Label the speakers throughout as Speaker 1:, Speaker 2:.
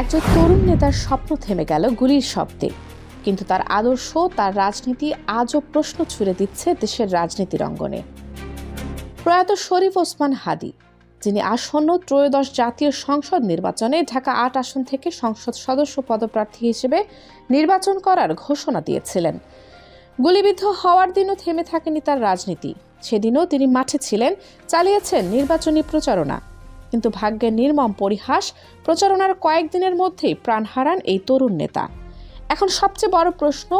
Speaker 1: একজন তরুণ নেতার স্বপ্ন থেমে গেল গুলির শব্দে। কিন্তু তার আদর্শ, তার রাজনীতি আজও প্রশ্ন ছুড়ে দিচ্ছে দেশের রাজনীতির অঙ্গনে। প্রয়াত শরীফ ওসমান হাদি, যিনি আসন্ন ত্রয়োদশ জাতীয় সংসদ নির্বাচনে ঢাকা আট আসন থেকে সংসদ সদস্য পদপ্রার্থী হিসেবে নির্বাচন করার ঘোষণা দিয়েছিলেন। গুলিবিদ্ধ হওয়ার দিনও থেমে থাকেনি তার রাজনীতি। সেদিনও তিনি মাঠে ছিলেন, চালিয়েছেন নির্বাচনী প্রচারণা। কিন্তু ভাগ্যের নির্মম পরিহাস প্রচারণার কয়েকদিনের মধ্যেই প্রাণ হারান এই তরুণ নেতা। এখন সবচেয়ে বড় প্রশ্ন,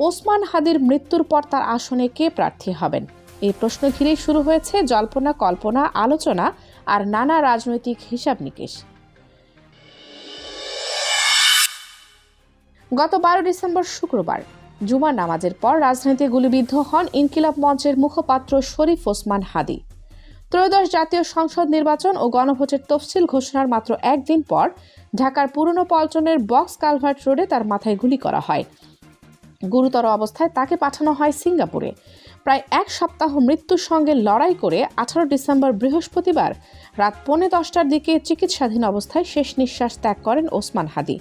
Speaker 1: ওসমান হাদির মৃত্যুর পর তার আসনে কে প্রার্থী হবেন? এই প্রশ্ন ঘিরেই শুরু হয়েছে জল্পনা, কল্পনা, আলোচনা আর নানা রাজনৈতিক হিসাব নিকেশ। গত বারো ডিসেম্বর শুক্রবার জুমা নামাজের পর রাজনীতি গুলিবিদ্ধ হন ইনকিলাব মঞ্চের মুখপাত্র শরীফ ওসমান হাদি। ত্রয়োদশ জাতীয় সংসদ নির্বাচন ও গণভোটের তফসিল ঘোষণার মাত্র একদিন পর ঢাকার পুরনো পল্টনের বক্স কালভার্ট রোডে তার মাথায় গুলি করা হয়। গুরুতর অবস্থায় তাকে পাঠানো হয় সিঙ্গাপুরে। প্রায় এক সপ্তাহ মৃত্যুর সঙ্গে লড়াই করে আঠারো ডিসেম্বর বৃহস্পতিবার রাত পৌনে দশটার দিকে চিকিৎসাধীন অবস্থায় শেষ নিঃশ্বাস ত্যাগ করেন ওসমান হাদি।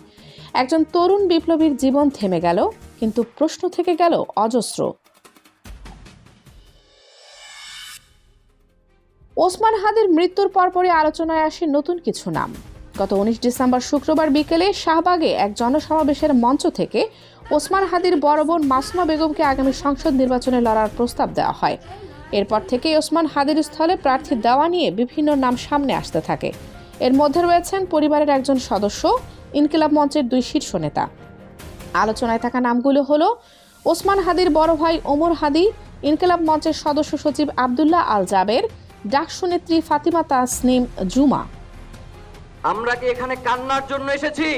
Speaker 1: একজন তরুণ বিপ্লবীর জীবন থেমে গেল, কিন্তু প্রশ্ন থেকে গেল অজস্র। ওসমান হাদির মৃত্যুর পরপরই আলোচনায় আসে নতুন কিছু নাম। গত উনিশ ডিসেম্বর শুক্রবার বিকেলে শাহবাগে এক জনসমাবেশের মঞ্চ থেকে ওসমান হাদির বড় বোন মাসুমা বেগমকে আগামী সংসদ নির্বাচনে লড়ার প্রস্তাব দেওয়া হয়। এরপর থেকে ওসমান হাদির স্থলে প্রার্থী দেওয়া নিয়ে বিভিন্ন নাম সামনে আসতে থাকে। এর মধ্যে রয়েছেন পরিবারের একজন সদস্য, ইনকিলাব মঞ্চের দুই শীর্ষ নেতা। আলোচনায় থাকা নামগুলো হলো ওসমান হাদির বড় ভাই ওমর হাদি, ইনকিলাব মঞ্চের সদস্য সচিব আবদুল্লাহ আল জাবের ডাকসু নেত্রী ফাতিমা তাসনিম জুমা।
Speaker 2: আমরা কি এখানে কান্নার জন্য এসেছি?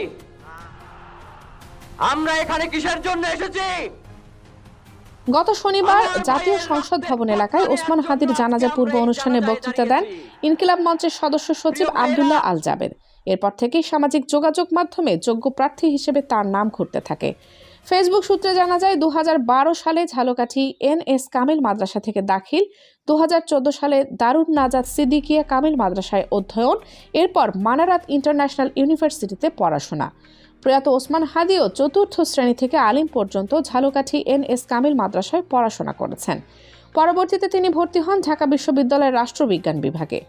Speaker 2: আমরা এখানে কিসের জন্য এসেছি?
Speaker 1: গত শনিবার জাতীয় সংসদ ভবন এলাকায় ওসমান হাদির জানাজা পূর্ব অনুষ্ঠানে বক্তৃতা দেন ইনকিলাব মঞ্চের সদস্য সচিব আবদুল্লাহ আল জাবের এরপর থেকেই সামাজিক যোগাযোগ মাধ্যমে যোগ্য প্রার্থী হিসেবে তার নাম ঘুরতে থাকে। ফেসবুক সূত্রে জানা যায় দু হাজার বারো সালে ঝালকাঠি এন এস কামিল মাদ্রাসা থেকে দাখিল দু হাজার চোদ্দ সালে দারুণ নাজাদ সিদ্দিকিয়া কামিল মাদ্রাসায় অধ্যয়ন, এরপর মানারাত ইন্টারন্যাশনাল ইউনিভার্সিটিতে পড়াশোনা। প্রয়াত ওসমান হাদিও চতুর্থ শ্রেণি থেকে আলিম পর্যন্ত ঝালকাঠি এন এস কামিল মাদ্রাসায় পড়াশোনা করেছেন। পরবর্তীতে তিনি ভর্তি হন ঢাকা বিশ্ববিদ্যালয়ের রাষ্ট্রবিজ্ঞান বিভাগে।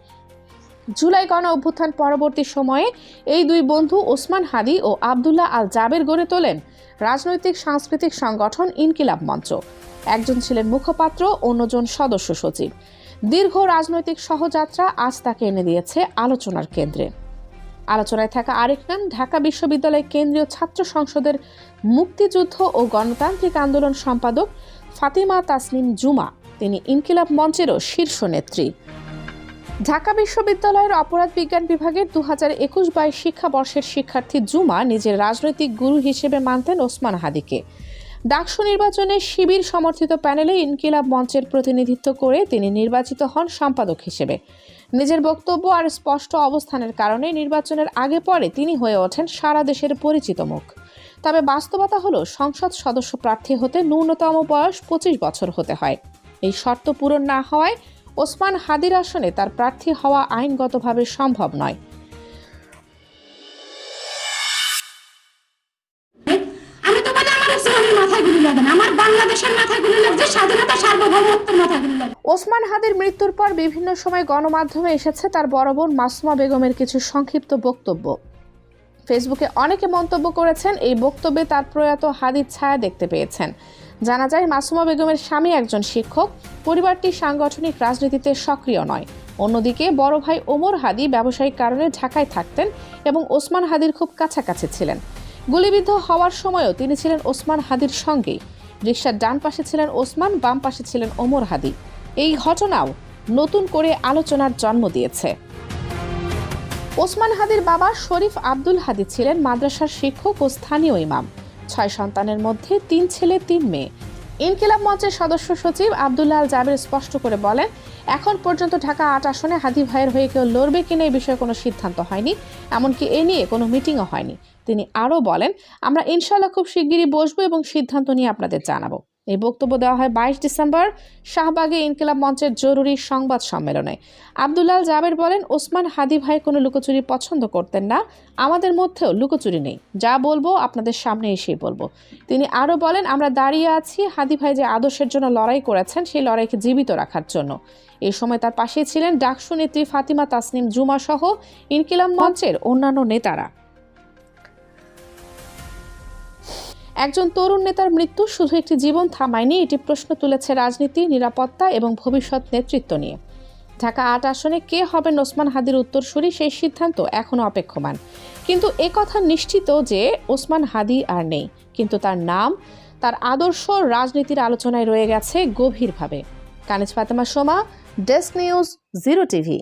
Speaker 1: জুলাই গণ অভ্যুত্থান পরবর্তী সময়ে এই দুই বন্ধু ওসমান হাদি ও আবদুল্লাহ আল জাবের গড়ে তোলেন রাজনৈতিক, সাংস্কৃতিক সংগঠন ইনকিলাব মঞ্চ। একজন ছিলেন মুখপাত্র, অন্যজন সদস্য সচিব। দীর্ঘ রাজনৈতিক সহযাত্রা আজ তাকে এনে দিয়েছে আলোচনার কেন্দ্রে। আলোচনায় থাকা আরেক নাম ঢাকা বিশ্ববিদ্যালয় কেন্দ্রীয় ছাত্র সংসদের মুক্তিযুদ্ধ ও গণতান্ত্রিক আন্দোলন সম্পাদক ফাতিমা তাসনিম জুমা। তিনি ইনকিলাব মঞ্চেরও শীর্ষ নেত্রী। ঢাকা বিশ্ববিদ্যালয়ের অপরাধ বিজ্ঞান বিভাগের দু হাজার একুশ বাইশ শিক্ষাবর্ষের শিক্ষার্থী জুমা নিজের রাজনৈতিক গুরু হিসেবে মানতেন ওসমান হাদিকে। ডাকসু নির্বাচনে শিবির সমর্থিত প্যানেলে ইনকিলাব মঞ্চের প্রতিনিধিত্ব করে তিনি নির্বাচিত হন সম্পাদক হিসেবে। নিজের বক্তব্য আর স্পষ্ট অবস্থানের কারণে নির্বাচনের আগে পরে তিনি হয়ে ওঠেন সারা দেশের পরিচিত মুখ। তবে বাস্তবতা হলো, সংসদ সদস্য প্রার্থী হতে ন্যূনতম বয়স পঁচিশ বছর হতে হয়। এই শর্ত পূরণ না হওয়ায় ওসমান হাদির আসনে তার প্রার্থী হওয়া আইনগতভাবে সম্ভব নয়। ওসমান হাদির মৃত্যুর পর বিভিন্ন সময় গণমাধ্যমে এসেছে তার বড় বোন মাসুমা বেগমের কিছু সংক্ষিপ্ত বক্তব্য। ফেসবুকে অনেকে মন্তব্য করেছেন এই বক্তব্যে তার প্রয়াত হাদির ছায়া দেখতে পেয়েছেন। জানা যায়, মাসুমা বেগমের স্বামী একজন শিক্ষক। পরিবারটি সাংগঠনিক রাজনীতিতে সক্রিয় নয়। অন্যদিকে, বড় ভাই ওমর হাদি ব্যবসায়িক কারণে ঢাকায় থাকতেন এবং ওসমান হাদির খুব কাছাকাছি ছিলেন। গুলিবিদ্ধ হওয়ার সময়ও তিনি ছিলেন ওসমান হাদির সঙ্গেই। রিক্সার ডান পাশে ছিলেন ওসমান, বাম পাশে ছিলেন ওমর হাদি। এই ঘটনাও নতুন করে আলোচনার জন্ম দিয়েছে। ওসমান হাদির বাবা শরীফ আব্দুল হাদি ছিলেন মাদ্রাসার শিক্ষক ও স্থানীয় ইমাম। ছয় সন্তানের মধ্যে তিন ছেলে, তিন মেয়ে। ইনকিলাব মঞ্চের সদস্য সচিব আবদুল্লাহ আল জাবের স্পষ্ট করে বলেন, এখন পর্যন্ত ঢাকা আট আসনে হাদি ভাইয়ের হয়ে কেউ লড়বে কিনা এই বিষয়ে কোনো সিদ্ধান্ত হয়নি, এমনকি এ নিয়ে কোনো মিটিংও হয়নি। তিনি আরও বলেন, আমরা ইনশাল্লাহ খুব শিগগিরই বসবো এবং সিদ্ধান্ত নিয়ে আপনাদের জানাব। এই বক্তব্য দেওয়া হয় বাইশ ডিসেম্বর শাহবাগে ইনকিলাব মঞ্চের জরুরি সংবাদ সম্মেলনে। আবদুল্লাল জাবের বলেন, ওসমান হাদি ভাই কোনো লুকোচুরি পছন্দ করতেন না। আমাদের মধ্যেও লুকোচুরি নেই। যা বলব আপনাদের সামনে এসেই বলব। তিনি আরও বলেন, আমরা দাঁড়িয়ে আছি হাদি ভাই যে আদর্শের জন্য লড়াই করেছেন, সেই লড়াইকে জীবিত রাখার জন্য। এই সময় তার পাশে ছিলেন ডাকসু নেত্রী ফাতিমা তাসনিম জুমা সহ ইনকিলাব মঞ্চের অন্যান্য নেতারা। একজন তরুণ নেতার মৃত্যু শুধু একটি জীবন থামায়নি, এটি প্রশ্ন তুলেছে রাজনীতি, নিরাপত্তা এবং ভবিষ্যৎ নেতৃত্ব নিয়ে। ঢাকা আট আসনে কে হবেন ওসমান হাদির উত্তরসূরি সেই সিদ্ধান্ত এখনও অপেক্ষমান। কিন্তু কথা নিশ্চিত যে ওসমান হাদি আর নেই। কিন্তু তার নাম, তার আদর্শ রাজনীতির আলোচনায় রয়ে গেছে গভীরভাবে। Kaniz Fatema Soma, desk news, zero TV.